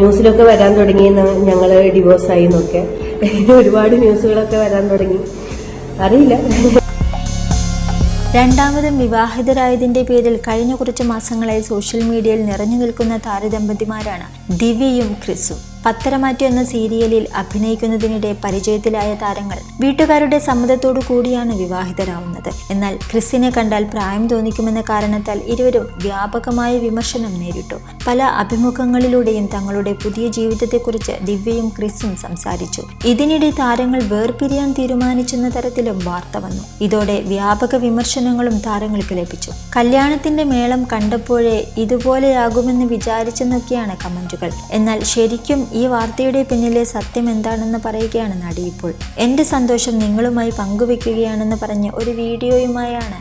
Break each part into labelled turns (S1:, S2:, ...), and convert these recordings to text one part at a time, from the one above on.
S1: ന്യൂസിലൊക്കെ വരാൻ തുടങ്ങി ഞങ്ങൾ ഡിവോഴ്സായി എന്നൊക്കെ. ഒരുപാട് ന്യൂസുകളൊക്കെ വരാൻ തുടങ്ങി. അറിയില്ല.
S2: രണ്ടാമതും വിവാഹിതരായതിന്റെ പേരിൽ കഴിഞ്ഞ കുറച്ച് മാസങ്ങളായി സോഷ്യൽ മീഡിയയിൽ നിറഞ്ഞു നിൽക്കുന്ന താരദമ്പതിമാരാണ് ദിവ്യയും ക്രിസും. പത്തരമാറ്റു എന്ന സീരിയലിൽ അഭിനയിക്കുന്നതിനിടെ പരിചയത്തിലായ താരങ്ങൾ വീട്ടുകാരുടെ സമ്മതത്തോടു കൂടിയാണ് വിവാഹിതരാവുന്നത്. എന്നാൽ ക്രിസ്സിനെ കണ്ടാൽ പ്രായം തോന്നിക്കുമെന്ന കാരണത്താൽ ഇരുവരും വ്യാപകമായ വിമർശനം നേരിട്ടു. പല അഭിമുഖങ്ങളിലൂടെയും തങ്ങളുടെ പുതിയ ജീവിതത്തെക്കുറിച്ച് ദിവ്യയും ക്രിസും സംസാരിച്ചു. ഇതിനിടെ താരങ്ങൾ വേർപിരിയാൻ തീരുമാനിച്ചെന്ന തരത്തിലും വാർത്ത വന്നു. ഇതോടെ വ്യാപക വിമർശനങ്ങളും താരങ്ങൾക്ക് ലഭിച്ചു. കല്യാണത്തിന്റെ മേളം കണ്ടപ്പോഴേ ഇതുപോലെയാകുമെന്ന് വിചാരിച്ചെന്നൊക്കെയാണ് കമന്റുകൾ. എന്നാൽ ശരിക്കും ഈ വാർത്തയുടെ പിന്നിലെ സത്യം എന്താണെന്ന് പറയുകയാണ് നടി ഇപ്പോൾ. എന്റെ സന്തോഷം നിങ്ങളുമായി പങ്കുവെക്കുകയാണെന്ന് പറഞ്ഞ് ഒരു വീഡിയോയുമായാണ്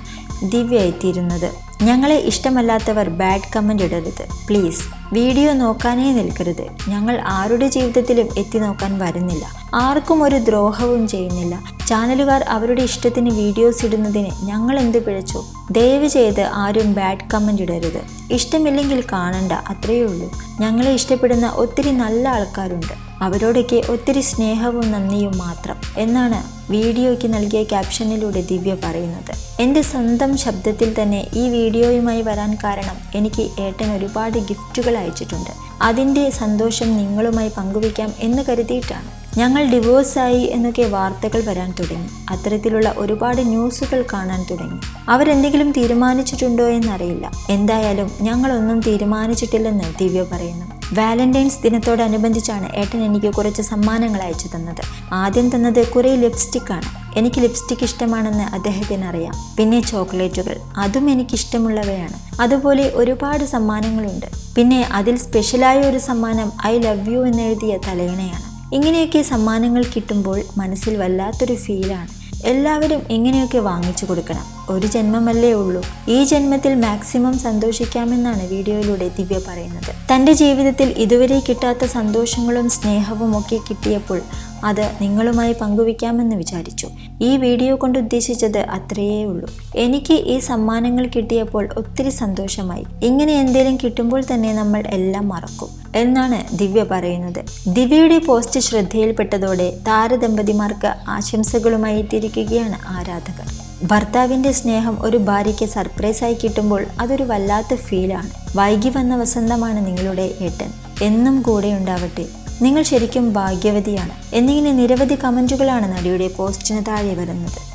S2: ദിവ്യ എത്തിയിരുന്നത് ഞങ്ങളെ ഇഷ്ടമല്ലാത്തവർ ബാഡ് കമന്റ് ഇടരുത്. പ്ലീസ് വീഡിയോ നോക്കാനേ നിൽക്കരുത്. ഞങ്ങൾ ആരുടെ ജീവിതത്തിലും എത്തി നോക്കാൻ വരുന്നില്ല. ആർക്കും ഒരു ദ്രോഹവും ചെയ്യുന്നില്ല. ചാനലുകാർ അവരുടെ ഇഷ്ടത്തിന് വീഡിയോസ് ഇടുന്നതിന് ഞങ്ങൾ എന്ത് പിഴച്ചു? ദയവ് ചെയ്ത് ആരും ബാഡ് കമന്റ് ഇടരുത്. ഇഷ്ടമില്ലെങ്കിൽ കാണണ്ട അത്രയേ ഉള്ളൂ. ഞങ്ങളെ ഇഷ്ടപ്പെടുന്ന ഒത്തിരി നല്ല ആൾക്കാരുണ്ട്. അവരോടൊക്കെ ഒത്തിരി സ്നേഹവും നന്ദിയും മാത്രം എന്നാണ് വീഡിയോയ്ക്ക് നൽകിയ ക്യാപ്ഷനിലൂടെ ദിവ്യ പറയുന്നത്. എന്റെ സ്വന്തം ശബ്ദത്തിൽ തന്നെ ഈ വീഡിയോയുമായി വരാൻ കാരണം എനിക്ക് ഏട്ടൻ ഒരുപാട് ഗിഫ്റ്റുകൾ അയച്ചിട്ടുണ്ട്. അതിന്റെ സന്തോഷം നിങ്ങളുമായി പങ്കുവയ്ക്കാം എന്ന് കരുതിയിട്ടാണ്. ഞങ്ങൾ ഡിവോഴ്സായി എന്നൊക്കെ വാർത്തകൾ വരാൻ തുടങ്ങി. അത്തരത്തിലുള്ള ഒരുപാട് ന്യൂസുകൾ കാണാൻ തുടങ്ങി. അവരെന്തെങ്കിലും തീരുമാനിച്ചിട്ടുണ്ടോ എന്നറിയില്ല. എന്തായാലും ഞങ്ങളൊന്നും തീരുമാനിച്ചിട്ടില്ലെന്ന് ദിവ്യ പറയുന്നു. വാലന്റൈൻസ് ദിനത്തോടനുബന്ധിച്ചാണ് ഏട്ടൻ എനിക്ക് കുറച്ച് സമ്മാനങ്ങൾ അയച്ചു തന്നത്. ആദ്യം തന്നത് കുറേ ലിപ്സ്റ്റിക്കാണ്. എനിക്ക് ലിപ്സ്റ്റിക് ഇഷ്ടമാണെന്ന് അദ്ദേഹത്തിന് അറിയാം. പിന്നെ ചോക്ലേറ്റുകൾ. അതും എനിക്ക് ഇഷ്ടമുള്ളവയാണ്. അതുപോലെ ഒരുപാട് സമ്മാനങ്ങളുണ്ട്. പിന്നെ അതിൽ സ്പെഷ്യലായ ഒരു സമ്മാനം ഐ ലവ് യു എന്നെഴുതിയ തലയിണയാണ് ഇങ്ങനെയൊക്കെ സമ്മാനങ്ങൾ കിട്ടുമ്പോൾ മനസ്സിൽ വല്ലാത്തൊരു ഫീലാണ് എല്ലാവരും ഇങ്ങനെയൊക്കെ വാങ്ങിച്ചു കൊടുക്കണം. ഒരു ജന്മമല്ലേ ഉള്ളൂ. ഈ ജന്മത്തിൽ മാക്സിമം സന്തോഷിക്കാമെന്നാണ് വീഡിയോയിലൂടെ ദിവ്യ പറയുന്നത്. തന്റെ ജീവിതത്തിൽ ഇതുവരെ കിട്ടാത്ത സന്തോഷങ്ങളും സ്നേഹവും ഒക്കെ കിട്ടിയപ്പോൾ അത് നിങ്ങളുമായി പങ്കുവയ്ക്കാമെന്ന് വിചാരിച്ചു. ഈ വീഡിയോ കൊണ്ട് ഉദ്ദേശിച്ചത് അത്രയേ ഉള്ളൂ. എനിക്ക് ഈ സമ്മാനങ്ങൾ കിട്ടിയപ്പോൾ ഒത്തിരി സന്തോഷമായി. ഇങ്ങനെ എന്തെങ്കിലും കിട്ടുമ്പോൾ തന്നെ നമ്മൾ എല്ലാം മറക്കും. എന്നാണ് ദിവ്യ പറയുന്നത്. ദിവ്യയുടെ പോസ്റ്റ് ശ്രദ്ധയിൽപ്പെട്ടതോടെ താരദമ്പതിമാർക്ക് ആശംസകളുമായി എത്തിയിരിക്കുകയാണ് ആരാധകർ. ഭർത്താവിന്റെ സ്നേഹം ഒരു ഭാര്യയ്ക്ക് സർപ്രൈസായി കിട്ടുമ്പോൾ അതൊരു വല്ലാത്ത ഫീലാണ് വൈകി വന്ന വസന്തമാണ് നിങ്ങളുടെ ഏട്ടൻ. എന്നും കൂടെ ഉണ്ടാവട്ടെ. നിങ്ങൾ ശരിക്കും ഭാഗ്യവതിയാണ്. എന്നിങ്ങനെ നിരവധി കമന്റുകളാണ് നടിയുടെ പോസ്റ്റിന് താഴെ വരുന്നത്.